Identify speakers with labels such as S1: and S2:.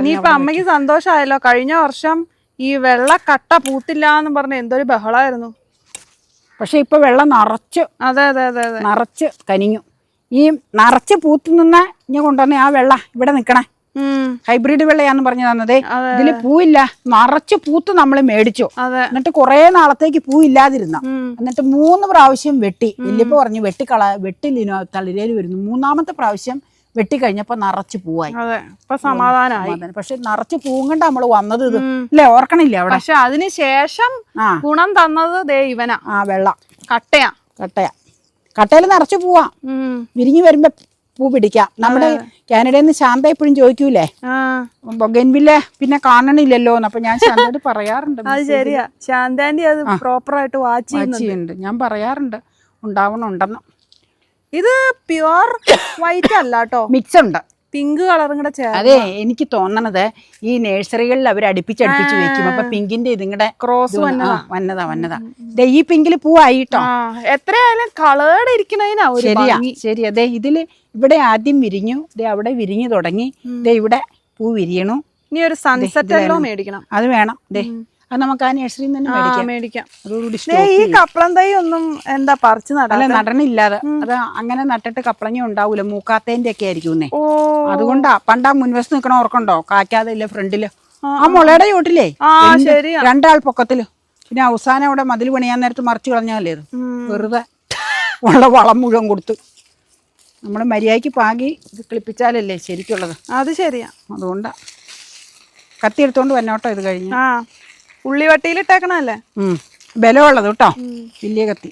S1: ഇനിയിപ്പൊ അമ്മയ്ക്ക് സന്തോഷമായല്ലോ? കഴിഞ്ഞ വർഷം ഈ വെള്ള കട്ട പൂത്തില്ല എന്ന് പറഞ്ഞ എന്തൊരു ബഹളായിരുന്നു.
S2: പക്ഷെ ഇപ്പൊ വെള്ളം നിറച്ച്.
S1: അതെ അതെ അതെ അതെ.
S2: നിറച്ച് കനിഞ്ഞു. ഈ നിറച്ച് പൂത്ത് നിന്ന ഇനി കൊണ്ടുവന്ന ആ വെള്ള ഇവിടെ നിക്കണേ. ഹൈബ്രിഡ് വെള്ളയാന്ന് പറഞ്ഞു തന്നതേ. ഇതിൽ പൂവില്ല. നിറച്ച് പൂത്ത് നമ്മൾ മേടിച്ചു. എന്നിട്ട് കുറേ നാളത്തേക്ക് പൂ ഇല്ലാതിരുന്ന എന്നിട്ട് മൂന്ന് പ്രാവശ്യം വെട്ടി. വല്യപ്പ പറഞ്ഞു വെട്ടിക്കള വെട്ടിലിനോ തളിരേൽ വരുന്നു. മൂന്നാമത്തെ പ്രാവശ്യം വെട്ടിക്കഴിഞ്ഞപ്പോ നിറച്ച് പൂവായി.
S1: അതെ. ഇപ്പൊ സമാധാനമായി.
S2: സമാധാനം. പക്ഷെ നിറച്ച് പൂവും കണ്ട നമ്മൾ വന്നത് ഇത്. അല്ലെ ഓർക്കണില്ലേ അവിടെ?
S1: പക്ഷെ അതിന് ശേഷം ഗുണം തന്നത് ദേ ഇവനാ.
S2: ആ വെള്ളം.
S1: കട്ടയാ.
S2: കട്ടയാ. കട്ടയിൽ നിറച്ച് പൂവാ. വിരിഞ്ഞു വരുമ്പോ പൂ പിടിക്കാം. നമ്മുടെ കാനഡയിൽ നിന്ന് ശാന്ത എപ്പോഴും ചോദിക്കൂലേ? ബൊഗൻവില്ലേ പിന്നെ കാണണില്ലല്ലോ അപ്പൊ ഞാൻ ശാന്തയോട് പറയാറുണ്ട്
S1: അത് ശരിയാ. ശാന്താന്റെ അത് പ്രോപ്പറായിട്ട് വാച്ച് ചെയ്യുന്നു
S2: ചെയ്യുന്നുണ്ട്. ഞാൻ പറയാറുണ്ട്. ഉണ്ടാവണുണ്ടെന്ന്
S1: ഇത് പ്യുവർ വൈറ്റ് അല്ല കേട്ടോ.
S2: മിക്സ് ഉണ്ട്
S1: പിങ്ക് കളറും കൂടെ ചേർന്ന്.
S2: അതെ എനിക്ക് തോന്നണത് ഈ നഴ്സറികളിൽ അവർ അടുപ്പിച്ചടുപ്പിച്ച് വെക്കും. അപ്പൊ പിങ്കിന്റെ ഇതിങ്ങടെ
S1: ക്രോസ് വന്നതാ.
S2: വന്നതാ ഈ പിങ്കിൽ പൂവായിട്ടോ
S1: ആ എത്രയായാലും കളേർഡ് ഇരിക്കണതിനാ
S2: ശരിയാ ശരി അതെ ഇതിൽ ഇവിടെ ആദ്യം വിരിഞ്ഞു ദേ അവിടെ വിരിഞ്ഞു തുടങ്ങി. ദേ ഇവിടെ പൂ വിരിയണു.
S1: ഇനി ഒരു സൺസെറ്റ് എല്ലോ മേടിക്കണം.
S2: അത് വേണം. ദേ അത് നമുക്ക് ആ നഴ്സറിയിൽ നിന്ന് തന്നെ
S1: ആ
S2: മേടിക്കാം.
S1: ഈ കപ്പളം തൈ ഒന്നും എന്താ പറിച്ചു നടാ
S2: അല്ല നടണില്ലാതെ. അത് അങ്ങനെ നട്ടിട്ട് കപ്പളങ്ങ ഉണ്ടാവൂല. മൂക്കാത്തേന്റെ ഒക്കെ ആയിരിക്കും അതുകൊണ്ടാ പണ്ടാ മുൻവശത്ത് നിൽക്കണ ഓർക്കണ്ടോ കാക്കാതെ ഇല്ല ഫ്രണ്ടിൽ? ആ. മുളയുടെ ചോട്ടിലേ രണ്ടാൾ പൊക്കത്തിൽ. പിന്നെ അവസാനം അവിടെ മതിൽ പണിയാൻ നേരത്ത് മറിച്ചു കളഞ്ഞാലേ വെറുതെ ഉള്ള വളം മുഴുവൻ കൊടുത്തു. നമ്മൾ മര്യാദയ്ക്ക് പാകി ഇത് കിളിപ്പിച്ചാലല്ലേ ശരിക്കുള്ളത്.
S1: അത് ശരിയാ.
S2: അതുകൊണ്ടാ. കത്തി എടുത്തോണ്ട് വന്നോട്ടോ ഇത് കഴിഞ്ഞു.
S1: ആ. ഉള്ളിവട്ടിയിൽ ഇട്ടേക്കണല്ലേ
S2: ഉം. ബലമുള്ളത് കേട്ടോ. വലിയ കത്തി.